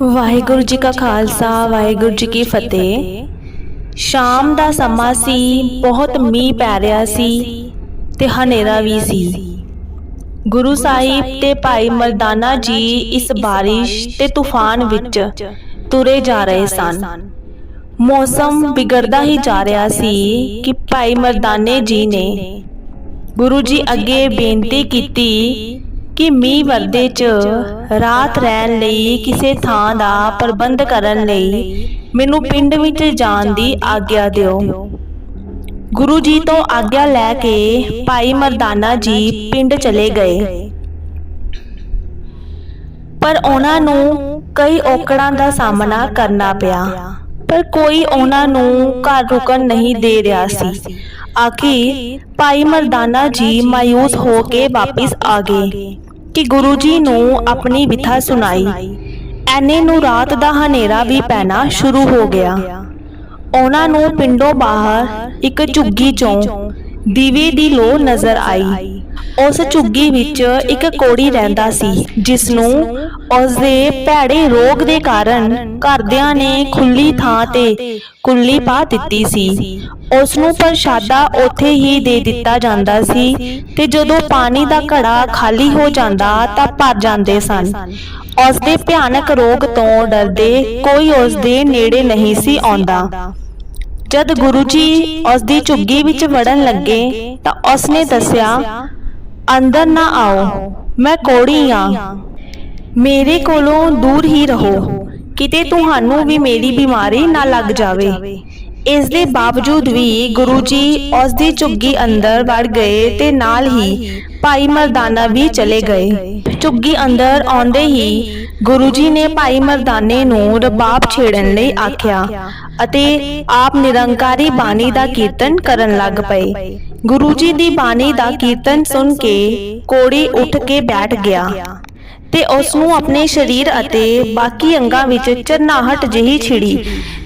ਵਾਹਿਗੁਰੂ ਜੀ ਕਾ ਖਾਲਸਾ, ਵਾਹਿਗੁਰੂ ਜੀ ਕੀ ਫਤਿਹ। ਸ਼ਾਮ ਦਾ ਸਮਾਂ ਸੀ, ਬਹੁਤ ਮੀਂਹ ਪੈ ਰਿਹਾ ਸੀ ਤੇ ਹਨੇਰਾ ਵੀ ਸੀ। ਗੁਰੂ ਸਾਹਿਬ ਤੇ ਭਾਈ ਮਰਦਾਨਾ ਜੀ ਇਸ ਬਾਰਿਸ਼ ਤੇ ਤੂਫਾਨ ਵਿੱਚ ਤੁਰੇ ਜਾ ਰਹੇ ਸਨ। ਮੌਸਮ ਵਿਗੜਦਾ ਹੀ ਜਾ ਰਿਹਾ ਸੀ ਕਿ ਭਾਈ ਮਰਦਾਨੇ ਜੀ ਨੇ ਗੁਰੂ ਜੀ ਅੱਗੇ ਬੇਨਤੀ ਕੀਤੀ ਕਿ ਮੀਂਹ ਵਰਦੇ 'ਚ ਰਾਤ ਰਹਿਣ ਲਈ ਕਿਸੇ ਥਾਂ ਦਾ ਪ੍ਰਬੰਧ ਕਰਨ ਲਈ ਮੈਨੂੰ ਪਿੰਡ ਵਿੱਚ ਜਾਣ ਦੀ ਆਗਿਆ ਦਿਓ। ਗੁਰੂ ਜੀ ਤੋਂ ਆਗਿਆ ਲੈ ਕੇ ਭਾਈ ਮਰਦਾਨਾ ਜੀ ਪਿੰਡ ਚਲੇ ਗਏ। ਪਰ ਉਹਨਾਂ ਨੂੰ ਕਈ ਔਕੜਾਂ ਦਾ ਸਾਹਮਣਾ ਕਰਨਾ ਪਿਆ। ਪਰ ਕੋਈ ਉਹਨਾਂ ਨੂੰ ਘਰ ਰੁਕਣ ਨਹੀਂ ਦੇ ਰਿਹਾ ਸੀ। ਆਖਿਰ ਭਾਈ ਮਰਦਾਨਾ ਜੀ ਮਾਇੂਸ ਹੋ ਕੇ ਵਾਪਸ ਆ ਗਏ ਕਿ ਗੁਰੂ ਜੀ ਨੂੰ ਆਪਣੀ ਵਿਥਾ ਸੁਣਾਈ। ਐਨੇ ਨੂੰ ਰਾਤ ਦਾ ਹਨੇਰਾ ਵੀ ਪੈਣਾ ਸ਼ੁਰੂ ਹੋ ਗਿਆ। ਉਹਨਾਂ ਨੂੰ ਪਿੰਡੋਂ ਬਾਹਰ ਇੱਕ ਝੁੱਗੀ ਚੋਂ ਦੀਵੇ ਦੀ ਲੋ ਨਜ਼ਰ ਆਈ। ਉਸ ਝੁੱਗੀ ਵਿੱਚ ਇੱਕ ਕੋੜੀ ਰਹਿੰਦਾ ਸੀ ਜਿਸ ਨੂੰ ਉਸ ਦੇ ਭੈੜੇ ਰੋਗ ਦੇ ਕਾਰਨ ਘਰਦਿਆਂ ਨੇ ਖੁੱਲੀ ਥਾਂ ਤੇ ਕੁੱਲੀ ਪਾ ਦਿੱਤੀ ਸੀ। ਉਸ ਨੂੰ ਪ੍ਰਸ਼ਾਦਾ ਉੱਥੇ ਹੀ ਦੇ ਦਿੱਤਾ ਜਾਂਦਾ ਸੀ ਤੇ ਜਦੋਂ ਪਾਣੀ ਦਾ ਘੜਾ ਖਾਲੀ ਹੋ ਜਾਂਦਾ ਤਾਂ ਭਰ ਜਾਂਦੇ ਸਨ। ਉਸ ਦੇ ਭਿਆਨਕ ਰੋਗ ਤੋਂ ਡਰਦੇ ਕੋਈ ਉਸ ਦੇ ਨੇੜੇ ਨਹੀਂ ਸੀ ਆਉਂਦਾ। ਜਦ ਗੁਰੂ ਜੀ ਉਸ ਦੀ ਝੁੱਗੀ ਵਿੱਚ ਵੜਨ ਲੱਗੇ ਤਾਂ ਉਸ ਨੇ ਦੱਸਿਆ ਅੰਦਰ ਨਾ ਆਓ, ਮੈਂ ਕੋੜੀ ਆ। ਮੇਰੇ ਕੋਲੋਂ ਦੂਰ ਹੀ ਰਹੋ। ਕਿਤੇ ਤੁਹਾਨੂੰ ਵੀ ਮੇਰੀ ਬਿਮਾਰੀ ਨਾ ਲੱਗ ਜਾਵੇ। ਇਸ ਦੇ ਬਾਵਜੂਦ ਵੀ ਗੁਰੂ ਜੀ ਉਸ ਦੀ ਝੁੱਗੀ ਅੰਦਰ ਵੜ ਗਏ ਤੇ ਨਾਲ ਹੀ ਭਾਈ ਮਰਦਾਨਾ ਵੀ ਚਲੇ ਗਏ। ਝੁੱਗੀ ਅੰਦਰ ਆਉਂਦੇ ਹੀ ਗੁਰੂ ਜੀ ਨੇ ਭਾਈ ਮਰਦਾਨੇ ਨੂੰ ਰਬਾਬ ਛੇੜਨ ਲਈ ਆਖਿਆ ਅਤੇ ਆਪ ਨਿਰੰਕਾਰੀ ਬਾਣੀ ਦਾ ਕੀਰਤਨ ਕਰਨ ਲੱਗ ਪਏ। ਗੁਰੂ ਜੀ ਦੀ ਬਾਣੀ ਦਾ ਕੀਰਤਨ ਸੁਣ ਕੇ ਕੋੜੀ ਉੱਠ ਕੇ ਬੈਠ ਗਿਆ। ਤੇ ਉਸ ਨੂੰ ਆਪਣੇ ਸਰੀਰ ਅਤੇ ਬਾਕੀ ਅੰਗਾਂ ਵਿੱਚ ਚਰਨਾਹਟ ਜਿਹੀ ਛਿੜੀ।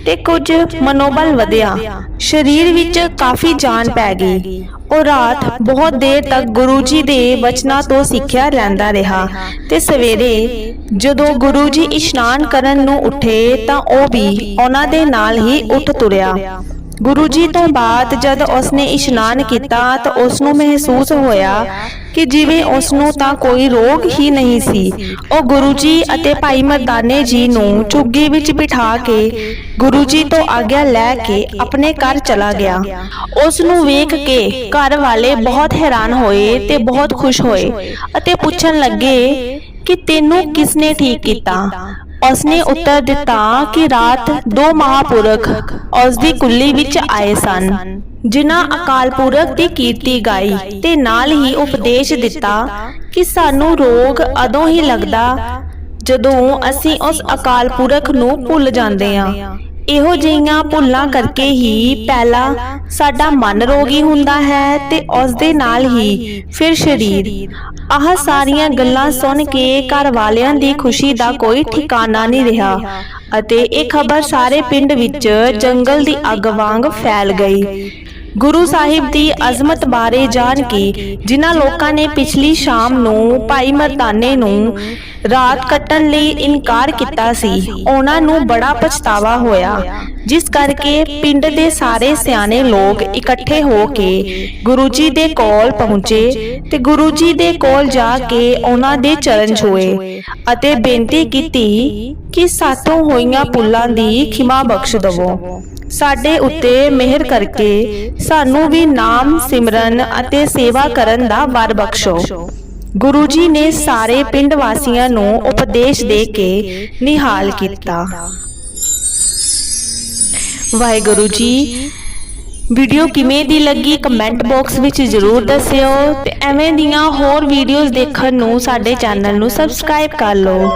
ਤੇ ਕੁਝ ਮਨੋਬਲ ਵਧਿਆ। ਸਰੀਰ ਵਿੱਚ ਕਾਫੀ ਜਾਨ ਪੈ ਗਈ। ਉਹ ਰਾਤ ਬਹੁਤ ਦੇਰ ਤੱਕ ਗੁਰੂ ਜੀ ਦੇ ਬਚਨਾਂ ਤੋਂ ਸਿੱਖਿਆ ਲੈਂਦਾ ਰਿਹਾ। ਤੇ ਸਵੇਰੇ ਜਦੋਂ ਗੁਰੂ ਜੀ ਇਸ਼ਨਾਨ ਕਰਨ ਨੂੰ ਉੱਠੇ ਤਾਂ ਉਹ ਵੀ ਉਹਨਾਂ ਦੇ ਨਾਲ ਹੀ ਉੱਠ ਤੁਰਿਆ। ਗੁਰੂ ਜੀ ਤੋਂ ਬਾਅਦ ਜਦ ਉਸਨੇ ਇਸ਼ਨਾਨ ਕੀਤਾ ਤਾਂ ਉਸ ਨੂੰ ਮਹਿਸੂਸ ਹੋਇਆ ਕਿ ਜਿਵੇਂ ਉਸ ਨੂੰ ਤਾਂ ਕੋਈ ਰੋਗ ਹੀ ਨਹੀਂ ਸੀ। ਉਹ ਗੁਰੂ ਜੀ ਅਤੇ ਭਾਈ ਮਰਦਾਨੇ ਜੀ ਨੂੰ ਝੁੱਗੀ ਵਿੱਚ ਬਿਠਾ ਕੇ ਗੁਰੂ ਜੀ ਤੋਂ ਆਗਿਆ ਲੈ ਕੇ ਆਪਣੇ ਘਰ ਚਲਾ ਗਿਆ। ਉਸ ਨੂੰ ਵੇਖ ਕੇ ਘਰ ਵਾਲੇ ਬਹੁਤ ਹੈਰਾਨ ਹੋਏ ਤੇ ਬਹੁਤ ਖੁਸ਼ ਹੋਏ ਅਤੇ ਪੁੱਛਣ ਲੱਗੇ ਕਿ ਤੈਨੂੰ ਕਿਸ ਨੇ ਠੀਕ ਕੀਤਾ? ਉਸਨੇ ਉੱਤਰ ਦਿੱਤਾ ਕਿ ਰਾਤ ਦੋ ਮਹਾਪੁਰਖ ਉਸ ਦੀ ਕੁੱਲੀ ਵਿੱਚ ਆਏ ਸਨ, ਜਿਨ੍ਹਾਂ ਅਕਾਲ ਪੁਰਖ ਦੀ ਕੀਰਤੀ ਗਾਈ ਤੇ ਨਾਲ ਹੀ ਉਪਦੇਸ਼ ਦਿੱਤਾ ਕਿ ਸਾਨੂੰ ਰੋਗ ਅਦੋਂ ਹੀ ਲੱਗਦਾ ਜਦੋਂ ਅਸੀਂ ਉਸ ਅਕਾਲ ਪੁਰਖ ਨੂੰ ਭੁੱਲ ਜਾਂਦੇ ਹਾਂ। ਇਹੋ ਜਿਹੀਆਂ ਭੁੱਲਾਂ ਕਰਕੇ ਹੀ ਪਹਿਲਾ ਸਾਡਾ ਮਨ ਰੋਗੀ ਹੁੰਦਾ ਹੈ ਤੇ ਉਸ ਦੇ ਨਾਲ ਹੀ ਫਿਰ ਸਰੀਰ। ਆਹ ਸਾਰੀਆਂ ਗੱਲਾਂ ਸੁਣ ਕੇ ਘਰ ਵਾਲਿਆਂ ਦੀ ਖੁਸ਼ੀ ਦਾ ਕੋਈ ਠਿਕਾਣਾ ਨਹੀਂ ਰਿਹਾ। ਅਤੇ ਇਹ ਖਬਰ ਸਾਰੇ ਪਿੰਡ ਵਿੱਚ ਜੰਗਲ ਦੀ ਅੱਗ ਵਾਂਗ ਫੈਲ ਗਈ। ਗੁਰੂ ਸਾਹਿਬ ਦੀ ਅਜ਼ਮਤ ਬਾਰੇ ਜਾਣ ਕੇ ਜਿਨ੍ਹਾਂ ਲੋਕਾਂ ਨੇ ਪਿਛਲੀ ਸ਼ਾਮ ਨੂੰ ਭਾਈ ਮਰਦਾਨੇ ਨੂੰ ਰਾਤ ਕੱਟਣ ਲਈ ਇਨਕਾਰ ਕੀਤਾ ਸੀ। ਉਹਨਾਂ ਨੂੰ ਬੜਾ ਪਛਤਾਵਾ ਹੋਇਆ ਜਿਸ ਕਰਕੇ ਪਿੰਡ ਦੇ ਸਾਰੇ ਸਿਆਣੇ ਲੋਕ ਇਕੱਠੇ ਹੋ ਕੇ ਗੁਰੂ ਜੀ ਦੇ ਕੋਲ ਪਹੁੰਚੇ ਤੇ ਗੁਰੂ ਜੀ ਦੇ ਕੋਲ ਜਾ ਕੇ ਉਹਨਾਂ ਦੇ ਚਰਨ ਛੋਏ ਅਤੇ ਬੇਨਤੀ ਕੀਤੀ ਕਿ ਸਾਤੋਂ ਹੋਈਆਂ ਪੁੱਲਾਂ ਦੀ ਖਿਮਾ ਬਖਸ਼ ਦਵੋ। ਸਾਡੇ ਉੱਤੇ ਮਿਹਰ ਕਰਕੇ ਸਾਨੂੰ ਵੀ ਨਾਮ ਸਿਮਰਨ ਅਤੇ ਸੇਵਾ ਕਰਨ ਦਾ ਵਰ ਬਖਸ਼ੋ। ਗੁਰੂ ਜੀ ਨੇ ਸਾਰੇ ਪਿੰਡ ਵਾਸੀਆਂ ਨੂੰ ਉਪਦੇਸ਼ ਦੇ ਕੇ ਨਿਹਾਲ ਕੀਤਾ। ਵਾਹਿਗੁਰੂ ਜੀ, ਵੀਡੀਓ ਕਿਵੇਂ ਦੀ ਲੱਗੀ ਕਮੈਂਟ ਬਾਕਸ ਵਿੱਚ ਜ਼ਰੂਰ ਦੱਸਿਓ ਤੇ ਐਵੇਂ ਦੀਆਂ ਹੋਰ ਵੀਡੀਓਜ਼ ਦੇਖਣ ਨੂੰ ਸਾਡੇ ਚੈਨਲ ਨੂੰ ਸਬਸਕ੍ਰਾਈਬ ਕਰ ਲਓ।